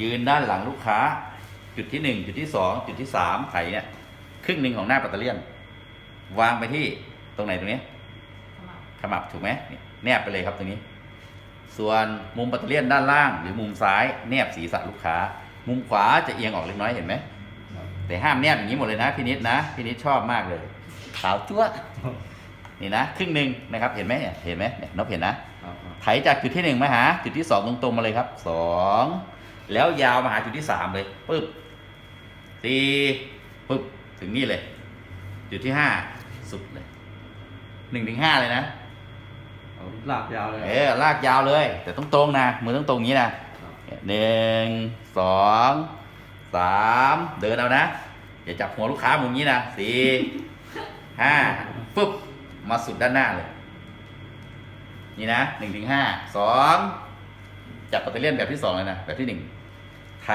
ยืนด้านหลังลูกค้า จุดที่หนึ่งจุดที่สองจุดที่สามไถเนี่ยครึ่งหนึ่งของหน้าปัตเตอร์เลียน วางไปที่ตรงไหนตรงนี้ขมับถูกไหมเนี่ยแนบไปเลยครับตรงนี้ ส่วนมุมปัตเตอร์เลียนด้านล่าง หรือมุมซ้าย แนบศีรษะลูกค้า มุมขวาจะเอียงออกเล็กน้อยเห็นไหมแต่ห้ามแนบอย่างนี้หมดเลยนะพี่นิดนะพี่นิดชอบมากเลยขาวจั๊วะนี่นะครึ่งหนึ่งนะครับเห็นไหมเนี่ยเห็นไหมเนี่ยนบเห็นนะครับครับไถจากจุดที่หนึ่งมาหา จุดที่สองตรงๆมาเลยครับสอง แล้วยาวมาหาจุดที่สามเลยปึ๊บสี่ปึ๊บถึงนี่เลย จุดที่ห้าสุดเลยหนึ่งถึงห้าเลยนะเอาลากยาวเลยเออลากยาวเลย แต่ต้องตรงนะมือต้องตรงอย่างนี้นะครับหนึ่งสองสามเดินเอานะอย่าจับหัวลูกค้ามุมนี้นะสี่ห้าปึ๊บมาสุดด้านหน้าเลย นี่นะหนึ่งถึงห้าสองจับปัตเตอร์เลียนแบบที่สองเลยนะ แบบที่หนึ่ง ไถ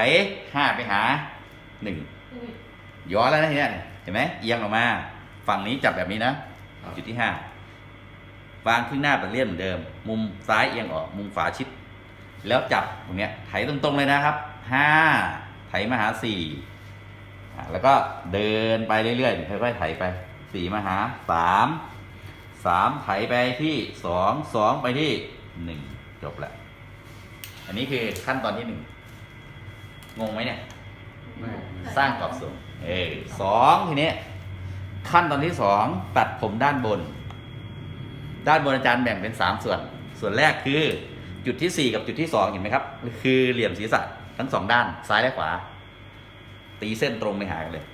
ห้าไปหาหนึ่งย้อนแล้วนะทีเนี้ยเห็นไหมเอียงออกมา ฝั่งนี้จับแบบนี้นะจุดที่ห้าวางครึ่งหน้าปัตเลียนเหมือนเดิม มุมซ้ายเอียงออก มุมขวาชิด แล้วจับตรงเนี้ยไถตรงๆเลยนะครับห้าไถมาหาสี่แล้วก็เดินไปเรื่อยๆค่อยๆไถไปสี่มาหาสามสามไถไปที่สองสองไปที่หนึ่งจบละอันนี้คือขั้นตอนที่หนึ่ง งงไหมเนี่ยไม่สร้างกรอบสูงเออสองทีนี้ขั้นตอนที่สองตัดผมด้านบน ด้านบนอาจารย์แบ่งเป็นสามส่วน ส่วนแรกคือจุดที่สี่กับจุดที่สองเห็นไหมครับ คือเหลี่ยมศีรษะทั้งสองด้านซ้ายและขวา ตีเส้นตรงไปหากันเลย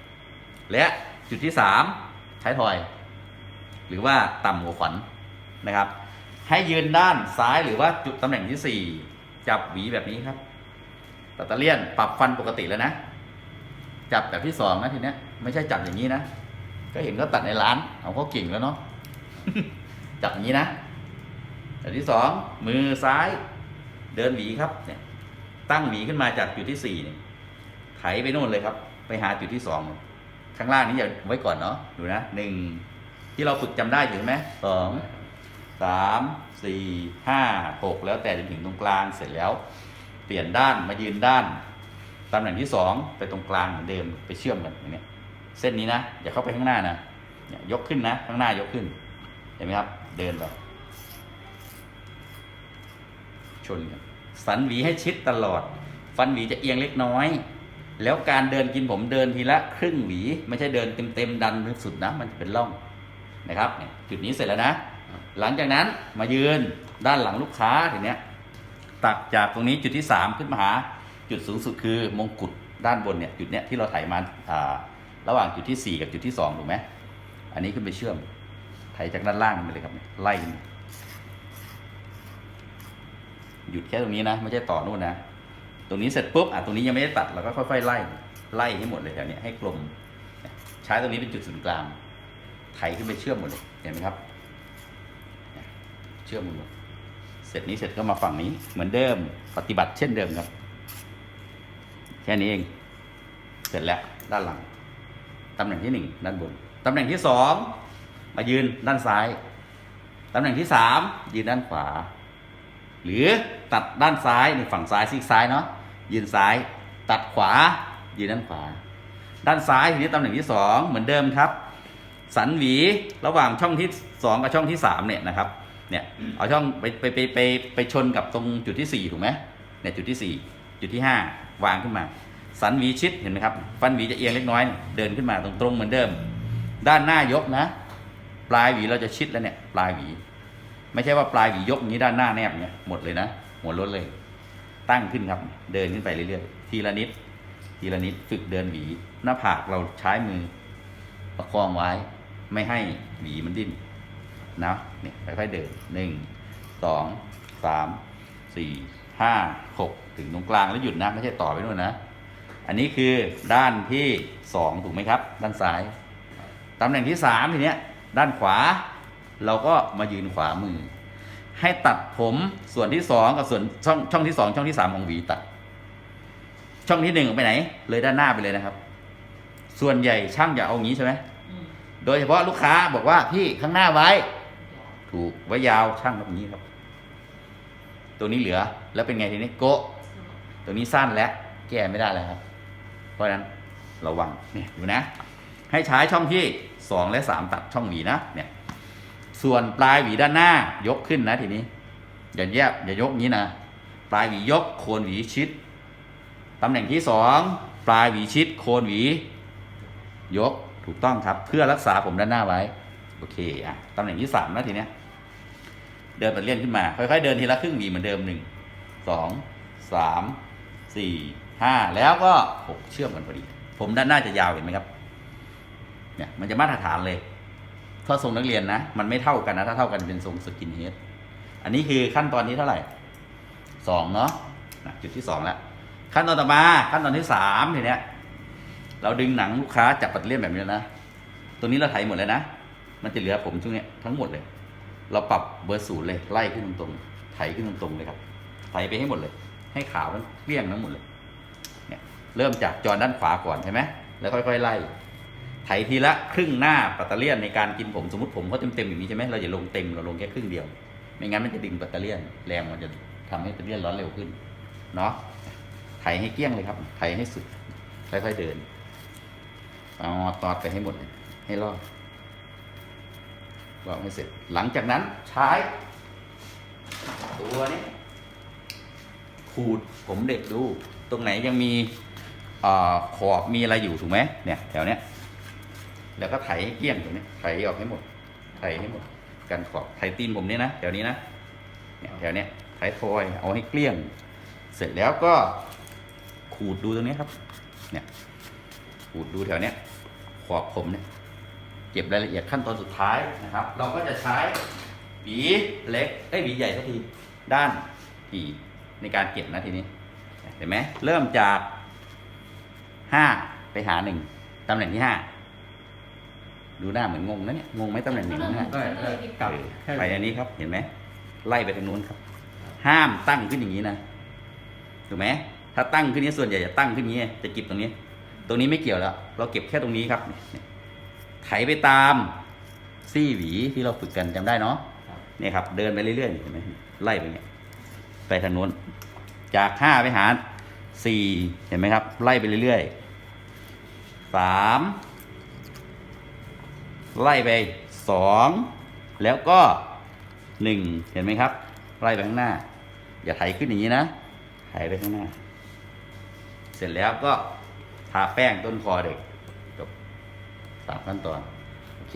และจุดที่สามใช้ทอย หรือว่าต่ำหัวขวัญนะครับ ให้ยืนด้านซ้ายหรือว่าจุดตำแหน่งที่สี่จับหวีแบบนี้ครับ ปัตเตอร์เลียนปรับฟันปกติแล้วนะ จับแบบที่สองนะทีเนี้ยไม่ใช่จับอย่างนี้นะ ก็เห็นก็ตัดในร้านเอาเขาเก่งแล้วเนาะจับอย่างนี้นะแบบที่สองมือซ้ายเดินหวีครับเนี่ย ตั้งหวีขึ้นมาจากจุดที่สี่เนี่ยไถไปโน่นเลยครับ ไปหาจุดที่สองข้างล่างนี้อย่าไว้ก่อนเนาะดูนะหนึ่งที่เราฝึกจำได้อยู่ไหมสองสามสี่ห้าหกแล้วแต่จนถึงตรงกลางเสร็จแล้ว เปลี่ยนด้านมายืนด้านตำแหน่งที่สองไปตรงกลางเหมือนเดิมไปเชื่อมกันอย่างนี้เส้นนี้นะอย่าเข้าไปข้างหน้านะเนี่ยยกขึ้นนะ ข้างหน้ายกขึ้น เห็นไหมครับ เดินไปชนกันสันหวีให้ชิดตลอด ฟันหวีจะเอียงเล็กน้อย แล้วการเดินกินผมเดินทีละครึ่งหวี ไม่ใช่เดินเต็มๆดันไปสุดนะ มันจะเป็นร่องนะครับจุดนี้เสร็จแล้วนะ หลังจากนั้นมายืนด้านหลังลูกค้าทีเนี้ย ตักจากตรงนี้จุดที่สามขึ้นมาหาจุดสูงสุดคือมงกุฎด้านบนเนี่ยจุดเนี้ยที่เราถ่ายมาาระหว่างจุดที่สี่กับจุดที่สองถูกไหมอันนี้ขึ้นไปเชื่อมถ่ายจากด้านล่างไปเลยครับไล่หยุดแค่ตรงนี้นะไม่ใช่ต่อนู่นนะ ตรงนี้เสร็จปุ๊บอะตรงนี้ยังไม่ได้ตัดเราก็ค่อยๆไล่ไล่ให้หมดเลยแถวนี้ให้กลม ใช้ตรงนี้เป็นจุดศูนย์กลางไถขึ้นไปเชื่อมหมดเลยเห็นไหมครับ เชื่อมหมดเส ร็จนี้เสร็จก็มาฝั่งนี้ เหมือนเดิมปฏิบัติเช่นเดิมครับ แค่นี้เอง เสร็จแล้วด้านหลังตำแหน่งที่หนึ่งด้านบนตำแหน่งที่สองมายืนด้านซ้ายตำแหน่งที่สามยืนด้านขวา หรือตัดด้านซ้ายนี่ฝั่งซ้ายซีกซ้ายเนาะยืนซ้าย ตัดขวา ยืนด้านขวา ด้านซ้ายทีนี้ตำแหน่งที่สองเหมือนเดิมครับ สันหวีระหว่างช่องที่สองกับช่องที่สามเนี่ยนะครับ เนี่ยเอาช่องไปไปไปไปไปชนกับตรงจุดที่สี่ถูกไหมเนี่ยจุดที่สี่จุดที่ห้าวางขึ้นมา สันหวีชิดเห็นไหมครับฟันหวีจะเอียงเล็กน้อย เดินขึ้นมาตรงตรงๆเหมือนเดิม ด้านหน้ายกนะ ปลายหวีเราจะชิดแล้วเนี่ยปลายหวี ไม่ใช่ว่าปลายหวียกอย่างนี้ด้านหน้าแนบเนี่ยหมดเลยนะหัวรถเลย ตั้งขึ้นครับ เดินขึ้นไปเรื่อยๆทีละนิด ทีละนิดฝึกเดินหวี หน้าผากเราใช้มือประคองไว้ ไม่ให้หวีมันดิ้น นะเนี่ยค่อยๆเดินหนึ่งสองสามสี่ห้าหกถึงตรงกลางแล้วหยุดนะไม่ใช่ต่อไปนู่นนะ อันนี้คือด้านที่สองถูกไหมครับ ด้านซ้ายตำแหน่งที่สามทีเนี้ยด้านขวา เราก็มายืนขวามือ ให้ตัดผมส่วนที่สองกับส่วนช่องช่องที่สองช่องที่สามของหวีตัด ช่องที่หนึ่งออกไปไหน เลยด้านหน้าไปเลยนะครับ ส่วนใหญ่ช่างจะเอาอย่างนี้ใช่ไหมโดยเฉพาะลูกค้าบอกว่าพี่ข้างหน้าไว้ ถูกไว้ยาวช่างแบบนี้ครับ ตัวนี้เหลือแล้วเป็นไงทีนี้โกะตัวนี้สั้นแล้วแก้ไม่ได้แล้วครับ เพราะฉะนั้นระวังเนี่ยดูนะ ให้ใช้ช่องที่สองและสามตัดช่องหวีนะเนี่ย ส่วนปลายหวีด้านหน้ายกขึ้นนะทีนี้อย่าแยบอย่ายกงี้นะปลายหวียกโคนหวีชิดตำแหน่งที่สองปลายหวีชิด โคนหวี ยกถูกต้องครับ เพื่อรักษาผมด้านหน้าไว้ โอเคอะตำแหน่งที่สามนะทีเนี้ย เดินไปเลื่อนขึ้นมา ค่อยๆ เดินทีละครึ่งหวีเหมือนเดิมหนึ่งสองสามสี่ห้าแล้วก็หกเชื่อมกันพอดี ผมด้านหน้าจะยาวเห็นไหมครับ เนี่ยมันจะมาตรฐานเลยถ้าทรงนักเรียนนะ มันไม่เท่ากันนะ ถ้าเท่ากันเป็นทรงสกินเฮดอันนี้คือขั้นตอนนี้เท่าไหร่สองเนาะจุดที่สองแล้วขั้นตอนต่อมาขั้นตอนที่สามทีเนี้ย เราดึงหนังลูกค้าจับปัดเลี่ยนแบบนี้นะ ตัวนี้เราไถหมดเลยนะ มันจะเหลือผมช่วงเนี้ยทั้งหมดเลย เราปรับเบอร์ศูนย์เลยไล่ขึ้นตรงๆไถขึ้นตรงๆเลยครับไถไปให้หมดเลย ให้ขาวมันเกลี้ยงทั้งหมดเลยเนี่ยเริ่มจากจอด้านขวาก่อนใช่ไหมแล้วค่อยๆไล่ไถทีละครึ่งหน้าปัตเตอร์เลียนในการกินผมสมมติผมเขาเต็มๆอย่างนี้ใช่ไหมเราอย่าลงเต็มเราลงแค่ครึ่งเดียว ไม่งั้นมันจะดึงปัตเตอร์เลียนแรงมันจะทำให้ปัตเตอร์เลียนร้อนเร็วขึ้นเนาะไถให้เกลี้ยงเลยครับไถให้สุดค่อยๆเดินเอาตอดไปให้หมดเลยให้รอด รอดให้เสร็จ หลังจากนั้นใช้ ตัวนี้ขูดผมเด็กดู ตรงไหนยังมีอขอบมีอะไรอยู่ถูกไหมเนี่ยแถวเนี้ยแล้วก็ไถให้เกลี้ยงตรงนี้ไถออกให้หมดไถให้หมดกันขอบไถตีนผมเนี่ยนะแถวนี้นะเนี่ยแถวเนี้ยไถทอยเอาให้เกลี้ยง เสร็จแล้วก็ขูดดูตรงนี้ครับ เนี่ยขูดดูแถวเนี้ยขอบผมเนี่ย เก็บรายละเอียดขั้นตอนสุดท้ายนะครับ เราก็จะใช้หวีเล็กเอ้ยหวีใหญ่สักทีด้านทีในการเก็บนะทีนี้เห็นไหมเริ่มจากห้าไปหาหนึ่งตำแหน่งที่ห้าดูหน้าเหมือนงงนะเนี่ยงงไหมตำแหน่งหนึ่งนะได้ได้กลับเออแค่ไปอันนี้ครับเห็นไหมไล่ไปทางนู้นครับ ห้ามตั้งขึ้นอย่างนี้นะถูกไหมถ้าตั้งขึ้นนี้ส่วนใหญ่จะตั้งขึ้นนี้จะเก็บตรงนี้ ตรงนี้ไม่เกี่ยวแล้ว เราเก็บแค่ตรงนี้ครับ ไถไปตามซี่หวีที่เราฝึกกันจำได้เนาะครับเนี่ยครับ เดินไปเรื่อยๆเห็นไหมไล่ไปอย่างเงี้ยไปทางนู้น จากห้าไปหาสี่เห็นไหมครับ ไล่ไปเรื่อยๆสามไล่ไปสองแล้วก็หนึ่งเห็นไหมครับ ไล่ไปข้างหน้า อย่าไถขึ้นอย่างนี้นะไถไปข้างหน้า เสร็จแล้วก็ทาแป้งต้นคอเด็ก ตามขั้นตอน โอเค